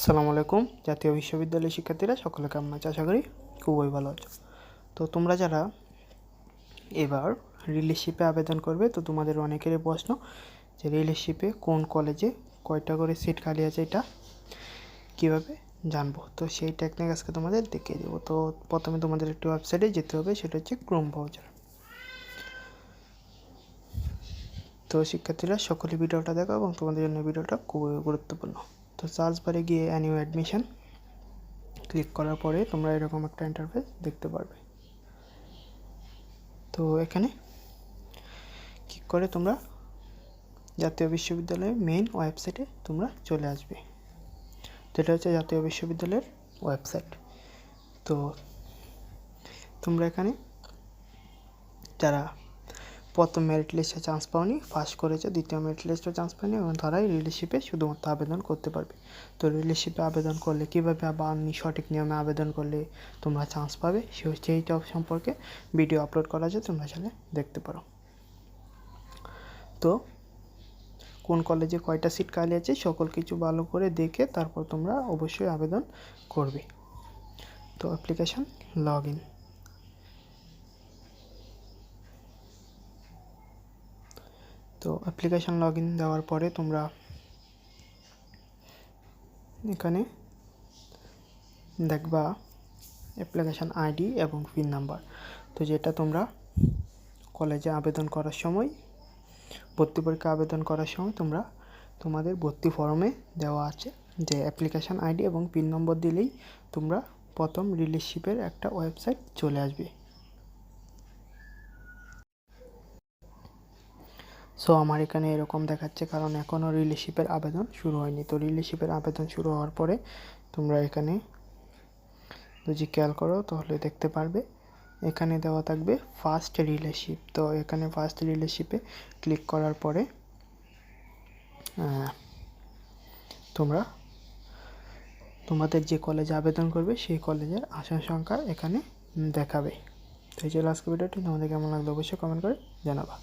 আসসালামু আলাইকুম। জাতীয় বিশ্ববিদ্যালয়ের শিক্ষার্থীরা সকলে কেমন আছে, আশা করি খুবই ভালো আছো। তো তোমরা যারা এবার রিলেশিপে আবেদন করবে, তো তোমাদের অনেকেরই প্রশ্ন যে রিলেশিপে কোন কলেজে কয়টা করে সিট খালি আছে এটা কীভাবে জানব? তো সেই টেকনিক আজকে তোমাদের দেখিয়ে দেবো। তো প্রথমে তোমাদের একটি ওয়েবসাইটে যেতে হবে, সেটা হচ্ছে ক্রোম ব্রাউজার তো শিক্ষার্থীরা, সকলে ভিডিওটা দেখো এবং তোমাদের জন্য ভিডিওটা খুবই গুরুত্বপূর্ণ। তো সার্চ বারে গিয়ে অ্যানিউ অ্যাডমিশন ক্লিক করার পরে তোমরা এরকম একটা ইন্টারফেস দেখতে পারবে। তো এখানে ক্লিক করে তোমরা জাতীয় বিশ্ববিদ্যালয়ের মেইন ওয়েবসাইটে তোমরা চলে আসবে। তো এটা হচ্ছে জাতীয় বিশ্ববিদ্যালয়ের ওয়েবসাইট তো তোমরা এখানে যারা প্রথম মেরিট লিস্টে চান্স পাওনি ফার্স্ট করেছে, দ্বিতীয় মেরিট লিস্টে চান্স পাওনি এবং তারাই রিলেশিপে শুধুমাত্র আবেদন করতে পারবে। তো রিলেশিপে আবেদন করলে কীভাবে আবার সঠিক নিয়মে আবেদন করলে তোমরা চান্স পাবে, সে- সেইটা সম্পর্কে ভিডিও আপলোড করা আছে, তোমরা চাইলে দেখতে পারো। তো কোন কলেজে কয়টা সিট খালি আছে, সকল কিছু ভালো করে দেখে তারপর তোমরা অবশ্যই আবেদন করবে। তো অ্যাপ্লিকেশন লগ ইন তো অ্যাপ্লিকেশন লগ ইন দেওয়ার পরে তোমরা এখানে দেখবা অ্যাপ্লিকেশান আইডি এবং পিন নাম্বার তো যেটা তোমরা কলেজে আবেদন করার সময়, ভর্তি পরীক্ষা আবেদন করার সময় তোমরা তোমাদের ভর্তি ফর্মে দেওয়া আছে যে অ্যাপ্লিকেশান আইডি এবং পিন নম্বর দিলেই তোমরা প্রথম রিলেশিপের একটা ওয়েবসাইট চলে আসবে। সো আমার এখানে এরকম দেখাচ্ছে কারণ এখনও রিলেশিপের আবেদন শুরু হয়নি। তো রিলেশিপের আবেদন শুরু হওয়ার পরে তোমরা এখানে যদি খেয়াল করো, তাহলে দেখতে পারবে। এখানে দেওয়া থাকবে ফার্স্ট রিলেশিপ তো এখানে ফার্স্ট রিলেশিপে ক্লিক করার পরে তোমরা, তোমাদের যে কলেজে আবেদন করবে, সেই কলেজের আসন সংখ্যা এখানে দেখাবে। তো এই যে লাস্ট ভিডিওটি। তোমাদের কেমন লাগল অবশ্যই কমেন্ট করে জানাবা।